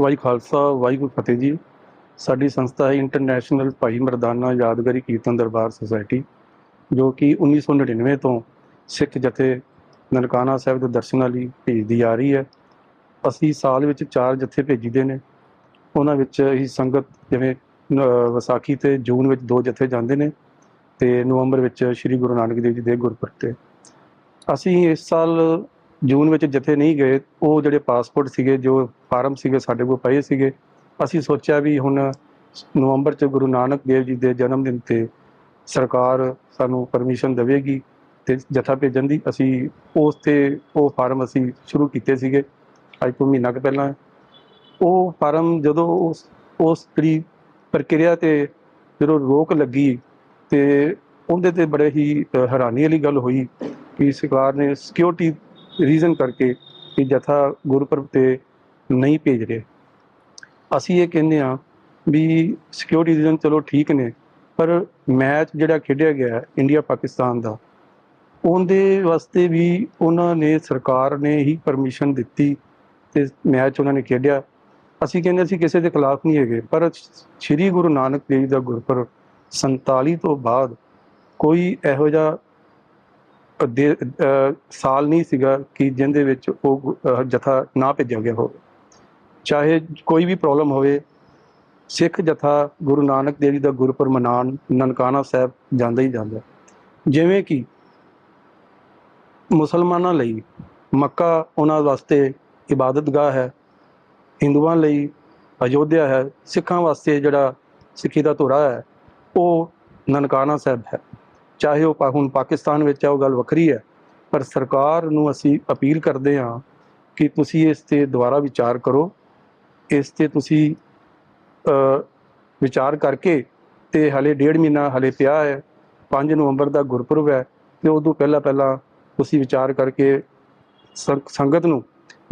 ਵਾਹਿਗੁਰੂ ਖਾਲਸਾ, ਵਾਹਿਗੁਰੂ ਫਤਿਹ ਜੀ। ਸਾਡੀ ਸੰਸਥਾ ਹੈ ਇੰਟਰਨੈਸ਼ਨਲ ਭਾਈ ਮਰਦਾਨਾ ਯਾਦਗਾਰੀ ਕੀਰਤਨ ਦਰਬਾਰ ਸੁਸਾਇਟੀ, ਜੋ ਕਿ 1999 ਤੋਂ ਸਿੱਖ ਜਥੇ ਨਨਕਾਣਾ ਸਾਹਿਬ ਦੇ ਦਰਸ਼ਨਾਂ ਲਈ ਭੇਜਦੀ ਆ ਰਹੀ ਹੈ। ਅਸੀਂ ਸਾਲ ਵਿੱਚ ਚਾਰ ਜਥੇ ਭੇਜੀਦੇ ਨੇ। ਉਹਨਾਂ ਵਿੱਚ ਹੀ ਸੰਗਤ ਜਿਵੇਂ ਵਿਸਾਖੀ ਤੇ ਜੂਨ ਵਿੱਚ ਦੋ ਜਥੇ ਜਾਂਦੇ ਨੇ ਤੇ ਨਵੰਬਰ ਵਿੱਚ ਸ੍ਰੀ ਗੁਰੂ ਨਾਨਕ ਦੇਵ ਜੀ ਦੇ ਗੁਰਪੁਰਬ ਤੇ। ਅਸੀਂ ਇਸ ਸਾਲ ਜੂਨ ਵਿੱਚ ਜਿੱਥੇ ਨਹੀਂ ਗਏ, ਉਹ ਜਿਹੜੇ ਪਾਸਪੋਰਟ ਸੀਗੇ, ਜੋ ਫਾਰਮ ਸੀਗੇ, ਸਾਡੇ ਕੋਲ ਪਏ ਸੀਗੇ, ਅਸੀਂ ਸੋਚਿਆ ਵੀ ਹੁਣ ਨਵੰਬਰ ਚ ਗੁਰੂ ਨਾਨਕ ਦੇਵ ਜੀ ਦੇ ਜਨਮ ਦਿਨ ਤੇ ਸਰਕਾਰ ਸਾਨੂੰ ਪਰਮਿਸ਼ਨ ਦੇਵੇਗੀ ਤੇ ਜਥਾ ਭੇਜਣ ਦੀ, ਅਸੀਂ ਉਸ ਤੇ ਉਹ ਫਾਰਮ ਅਸੀਂ ਸ਼ੁਰੂ ਕੀਤੇ ਸੀਗੇ, ਅੱਜ ਤੋਂ ਮਹੀਨਾ ਕੁ ਪਹਿਲਾਂ। ਉਹ ਫਾਰਮ ਜਦੋਂ ਉਸ ਉਸ ਤਰੀ ਪ੍ਰਕਿਰਿਆ ਤੇ ਜਦੋਂ ਰੋਕ ਲੱਗੀ ਤੇ ਉਹਦੇ ਤੇ ਬੜੇ ਹੀ ਹੈਰਾਨੀ ਵਾਲੀ ਗੱਲ ਹੋਈ ਕਿ ਸਰਕਾਰ ਨੇ ਸਿਕਿਉਰਿਟੀ ਰੀਜ਼ਨ ਕਰਕੇ ਕਿ ਜਥਾ ਗੁਰਪੁਰਬ ਤੇ ਨਹੀਂ ਭੇਜ ਰਹੇ। ਅਸੀਂ ਇਹ ਕਹਿੰਦੇ ਆ ਵੀ ਸਿਕਿਉਰਿਟੀ ਰੀਜ਼ਨ ਚਲੋ ਠੀਕ ਨੇ, ਪਰ ਮੈਚ ਜਿਹੜਾ ਖੇਡਿਆ ਗਿਆ ਇੰਡੀਆ ਪਾਕਿਸਤਾਨ ਦਾ, ਉਹਦੇ ਵਾਸਤੇ ਵੀ ਉਹਨਾਂ ਨੇ ਸਰਕਾਰ ਨੇ ਹੀ ਪਰਮਿਸ਼ਨ ਦਿੱਤੀ ਤੇ ਮੈਚ ਉਹਨਾਂ ਨੇ ਖੇਡਿਆ। ਅਸੀਂ ਕਹਿੰਦੇ ਅਸੀਂ ਕਿਸੇ ਦੇ ਖਿਲਾਫ ਨਹੀਂ ਹੈਗੇ, ਪਰ ਸ੍ਰੀ ਗੁਰੂ ਨਾਨਕ ਦੇਵ ਜੀ ਦਾ ਗੁਰਪੁਰਬ 47 ਤੋਂ ਬਾਅਦ ਕੋਈ ਇਹੋ ਜਿਹਾ ਸਾਲ ਨਹੀਂ ਸੀਗਾ ਕਿ ਜਿਹਦੇ ਵਿੱਚ ਉਹ ਗੁ- ਜਥਾ ਨਾ ਭੇਜਿਆ ਗਿਆ ਹੋਵੇ। ਚਾਹੇ ਕੋਈ ਵੀ ਪ੍ਰੋਬਲਮ ਹੋਵੇ, ਸਿੱਖ ਜਥਾ ਗੁਰੂ ਨਾਨਕ ਦੇਵ ਜੀ ਦਾ ਗੁਰਪੁਰਬ ਮਨਾਉਣ ਨਨਕਾਣਾ ਸਾਹਿਬ ਜਾਂਦਾ ਹੀ ਜਾਂਦਾ। ਜਿਵੇਂ ਕਿ ਮੁਸਲਮਾਨਾਂ ਲਈ ਮੱਕਾ ਉਹਨਾਂ ਵਾਸਤੇ ਇਬਾਦਤਗਾਹ ਹੈ, ਹਿੰਦੂਆਂ ਲਈ ਅਯੋਧਿਆ ਹੈ, ਸਿੱਖਾਂ ਵਾਸਤੇ ਜਿਹੜਾ ਸਿੱਖੀ ਦਾ ਧੁਰਾ ਹੈ, ਉਹ ਨਨਕਾਣਾ ਸਾਹਿਬ ਹੈ। ਚਾਹੇ ਉਹ ਪਾ- ਹੁਣ ਪਾਕਿਸਤਾਨ ਵਿੱਚ ਹੈ ਉਹ ਗੱਲ ਵੱਖਰੀ ਹੈ ਪਰ ਸਰਕਾਰ ਨੂੰ ਅਸੀਂ ਅਪੀਲ ਕਰਦੇ ਹਾਂ ਕਿ ਤੁਸੀਂ ਇਸ ਤੇ ਦੁਬਾਰਾ ਵਿਚਾਰ ਕਰੋ। ਇਸ ਤੇ ਤੁਸੀਂ ਅ, ਵਿਚਾਰ ਕਰਕੇ ਤੇ ਹਲੇ ਡੇਢ ਮਹੀਨਾ ਹਲੇ ਪਿਆ ਹੈ 5 ਨਵੰਬਰ ਦਾ ਗੁਰਪੁਰਬ ਹੈ ਤੇ ਉਦੋਂ ਪਹਿਲਾਂ ਪਹਿਲਾਂ ਤੁਸੀਂ ਵਿਚਾਰ ਕਰਕੇ ਸੰ- ਸੰਗਤ ਨੂੰ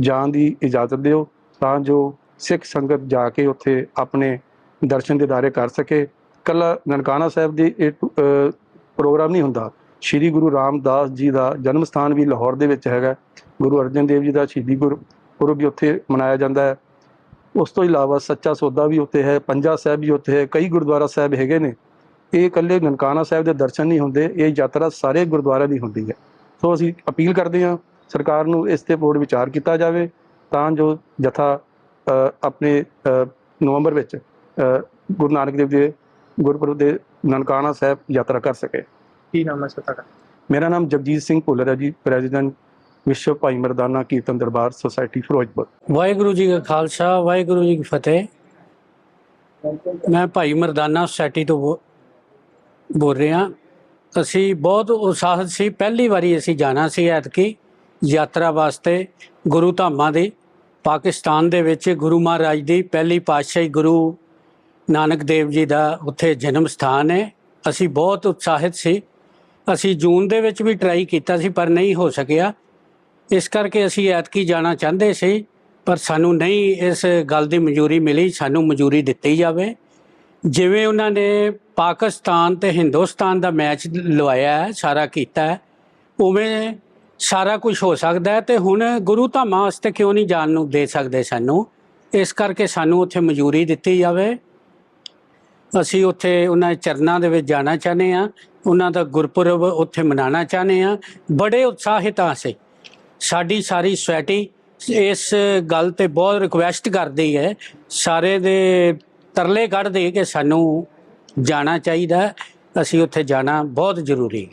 ਜਾਣ ਦੀ ਇਜਾਜ਼ਤ ਦਿਓ ਤਾਂ ਜੋ ਸਿੱਖ ਸੰਗਤ ਜਾ ਕੇ ਉੱਥੇ ਆਪਣੇ ਦਰਸ਼ਨ ਦੇ ਦਾਇਰੇ ਕਰ ਸਕੇ। ਕੱਲਾ ਨਨਕਾਣਾ ਸਾਹਿਬ ਦੀ ਇਹ ਅ, ਪ੍ਰੋਗਰਾਮ ਨਹੀਂ ਹੁੰਦਾ। ਸ਼੍ਰੀ ਗੁਰੂ ਰਾਮਦਾਸ ਜੀ ਦਾ ਜਨਮ ਸਥਾਨ ਵੀ ਲਾਹੌਰ ਦੇ ਵਿੱਚ ਹੈਗਾ। ਗੁਰੂ ਅਰਜਨ ਦੇਵ ਜੀ ਦਾ ਸ਼ਹੀਦੀ ਗੁਰਪੁਰਬ ਵੀ ਉੱਥੇ ਮਨਾਇਆ ਜਾਂਦਾ ਹੈ। ਉਸ ਤੋਂ ਇਲਾਵਾ ਸੱਚਾ ਸੌਦਾ ਵੀ ਉੱਥੇ ਹੈ, ਪੰਜਾ ਸਾਹਿਬ ਵੀ ਉੱਥੇ ਹੈ, ਕਈ ਗੁਰਦੁਆਰਾ ਸਾਹਿਬ ਹੈਗੇ ਨੇ। ਇਹ ਇਕੱਲੇ ਨਨਕਾਣਾ ਸਾਹਿਬ ਦੇ ਦਰਸ਼ਨ ਨਹੀਂ ਹੁੰਦੇ, ਇਹ ਯਾਤਰਾ ਸਾਰੇ ਗੁਰਦੁਆਰਿਆਂ ਦੀ ਹੁੰਦੀ ਹੈ। ਸੋ ਅਸੀਂ ਅਪੀਲ ਕਰਦੇ ਹਾਂ, ਸਰਕਾਰ ਨੂੰ ਇਸ ਤੇ ਬੋਰਡ ਵਿਚਾਰ ਕੀਤਾ ਜਾਵੇ, ਤਾਂ ਜੋ ਜਥਾ ਆਪਣੇ ਨਵੰਬਰ ਵਿੱਚ ਗੁਰੂ ਨਾਨਕ ਦੇਵ ਦੇ ਗੁਰਪੁਰਬ ਦੇ ਨਨਕਾਣਾ ਸਾਹਿਬ ਯਾਤਰਾ ਕਰ ਸਕੇ। ਕੀ ਨਾਮ ਹੈ ਸਰ ਤੁਹਾਡਾ? ਮੇਰਾ ਨਾਮ ਜਗਜੀਤ ਸਿੰਘ ਭੁੱਲਰ ਹੈ ਜੀ ਪ੍ਰੈਜ਼ੀਡੈਂਟ ਵਿਸ਼ਵ ਭਾਈ ਮਰਦਾਨਾ ਕੀਰਤਨ ਦਰਬਾਰ ਸੁਸਾਇਟੀ ਫਿਰੋਜ਼ਪੁਰ। ਵਾਹਿਗੁਰੂ ਜੀ ਕਾ ਖਾਲਸਾ ਵਾਹਿਗੁਰੂ ਜੀ ਕੀ ਫਤਿਹ। ਮੈਂ ਭਾਈ ਮਰਦਾਨਾ ਸੁਸਾਇਟੀ ਤੋਂ ਬੋ- ਬੋਲ ਰਿਹਾ। ਅਸੀਂ ਬਹੁਤ ਉਤਸ਼ਾਹਿਤ ਸੀ ਪਹਿਲੀ ਵਾਰੀ ਅਸੀਂ ਜਾਣਾ ਸੀ ਐਤਕੀ ਯਾਤਰਾ ਵਾਸਤੇ ਗੁਰੂ ਧਾਮਾਂ ਦੀ। ਪਾਕਿਸਤਾਨ ਦੇ ਵਿੱਚ ਗੁਰੂ ਮਹਾਰਾਜ ਦੀ ਪਹਿਲੀ ਪਾਤਸ਼ਾਹੀ ਗੁਰੂ ਨਾਨਕ ਦੇਵ ਜੀ ਦਾ ਉੱਥੇ ਜਨਮ ਸਥਾਨ ਹੈ। ਅਸੀਂ ਬਹੁਤ ਉਤਸ਼ਾਹਿਤ ਸੀ। ਅਸੀਂ ਜੂਨ ਦੇ ਵਿੱਚ ਵੀ ਟਰਾਈ ਕੀਤਾ ਸੀ, ਪਰ ਨਹੀਂ ਹੋ ਸਕਿਆ। ਇਸ ਕਰਕੇ ਅਸੀਂ ਐਤਕੀ ਜਾਣਾ ਚਾਹੁੰਦੇ ਸੀ, ਪਰ ਸਾਨੂੰ ਨਹੀਂ ਇਸ ਗੱਲ ਦੀ ਮਨਜ਼ੂਰੀ ਮਿਲੀ, ਸਾਨੂੰ ਮਨਜ਼ੂਰੀ ਦਿੱਤੀ ਜਾਵੇ। ਜਿਵੇਂ ਉਹਨਾਂ ਨੇ ਪਾਕਿਸਤਾਨ ਤੇ ਹਿੰਦੁਸਤਾਨ ਦਾ ਮੈਚ ਲਵਾਇਆ ਹੈ, ਸਾਰਾ ਕੀਤਾ ਹੈ, ਉਵੇਂ ਸਾਰਾ ਕੁਝ ਹੋ ਸਕਦਾ ਹੈ ਤੇ ਹੁਣ ਗੁਰੂ ਧਾਮਾਂ ਵਾਸਤੇ ਕਿਉਂ ਨਹੀਂ ਜਾਣ ਨੂੰ ਦੇ ਸਕਦੇ ਸਾਨੂੰ? ਇਸ ਕਰਕੇ ਸਾਨੂੰ ਉੱਥੇ ਮਨਜ਼ੂਰੀ ਦਿੱਤੀ ਜਾਵੇ। ਅਸੀਂ ਉੱਥੇ ਉਹਨਾਂ ਦੇ ਚਰਨਾਂ ਦੇ ਵਿੱਚ ਜਾਣਾ ਚਾਹੁੰਦੇ ਆ ਉਹਨਾਂ ਦਾ ਗੁਰਪੁਰਬ ਉੱਥੇ ਮਨਾਉਣਾ ਚਾਹੁੰਦੇ ਆ ਬੜੇ ਉਤਸ਼ਾਹਿਤ ਹਾਂ ਅਸੀਂ। ਸਾਡੀ ਸਾਰੀ ਸੁਸਾਇਟੀ ਇਸ ਗੱਲ ਤੇ ਬਹੁਤ ਰਿਕੁਐਸਟ ਕਰਦੀ ਹੈ ਸਾਰੇ ਦੇ ਤਰਲੇ ਕੱਢਦੇ ਕਿ ਸਾਨੂੰ ਜਾਣਾ ਚਾਹੀਦਾ। ਅਸੀਂ ਉੱਥੇ ਜਾਣਾ ਬਹੁਤ ਜ਼ਰੂਰੀ ਹੈ।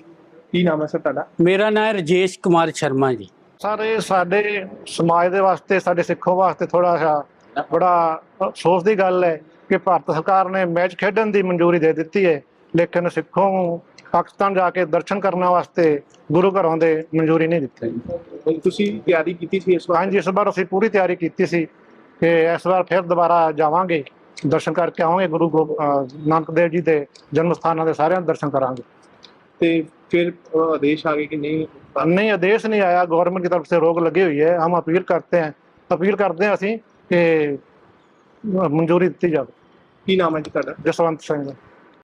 ਕੀ ਨਾਮ ਹੈ ਸਰ ਤੁਹਾਡਾ? ਮੇਰਾ ਨਾਮ ਹੈ ਰਜੇਸ਼ ਕੁਮਾਰ ਸ਼ਰਮਾ ਜੀ। ਸਰ ਇਹ ਸਾਡੇ ਸਮਾਜ ਦੇ ਵਾਸਤੇ ਸਾਡੇ ਸਿੱਖੋ ਵਾਸਤੇ ਥੋੜਾ ਜਿਹਾ ਬੜਾ ਅਫਸੋਸ ਦੀ ਗੱਲ ਹੈ। ਕਿ ਭਾਰਤ ਸਰਕਾਰ ਨੇ ਮੈਚ ਖੇਡਣ ਦੀ ਮਨਜ਼ੂਰੀ ਦੇ ਦਿੱਤੀ ਹੈ ਲੇਕਿਨ ਸਿੱਖੋਂ ਪਾਕਿਸਤਾਨ ਜਾ ਕੇ ਦਰਸ਼ਨ ਕਰਨ ਵਾਸਤੇ ਗੁਰੂ ਘਰੋਂ ਦੇ ਮਨਜ਼ੂਰੀ ਨਹੀਂ ਦਿੱਤੀ। ਤੁਸੀਂ ਤਿਆਰੀ ਕੀਤੀ ਸੀ ਇਸ ਵਾਰ? ਹਾਂਜੀ ਇਸ ਵਾਰ ਅਸੀਂ ਪੂਰੀ ਤਿਆਰੀ ਕੀਤੀ ਸੀ ਕਿ ਇਸ ਵਾਰ ਫਿਰ ਦੁਬਾਰਾ ਜਾਵਾਂਗੇ ਦਰਸ਼ਨ ਕਰਕੇ ਆਵਾਂਗੇ ਗੁਰੂ ਨਾਨਕ ਦੇਵ ਜੀ ਦੇ ਜਨਮ ਸਥਾਨਾਂ ਦੇ ਸਾਰਿਆਂ ਦੇ ਦਰਸ਼ਨ ਕਰਾਂਗੇ। ਤੇ ਫਿਰ ਆਦੇਸ਼ ਆ ਗਏ ਕਿ ਨਹੀਂ? ਨਹੀਂ ਆਦੇਸ਼ ਨਹੀਂ ਆਇਆ ਗਵਰਨਮੈਂਟ ਦੀ ਤਰਫ ਸੇ ਰੋਕ ਲੱਗੀ ਹੋਈ ਹੈ ਹਮ ਅਪੀਲ ਕਰਦੇ ਹੈ। ਅਪੀਲ ਕਰਦੇ ਹਾਂ ਅਸੀਂ ਕਿ ਮਨਜ਼ੂਰੀ ਦਿੱਤੀ ਜਾਵੇ। ਕੀ ਨਾਮ ਹੈ ਜੀ ਤੁਹਾਡਾ? ਜਸਵੰਤ ਸਿੰਘ।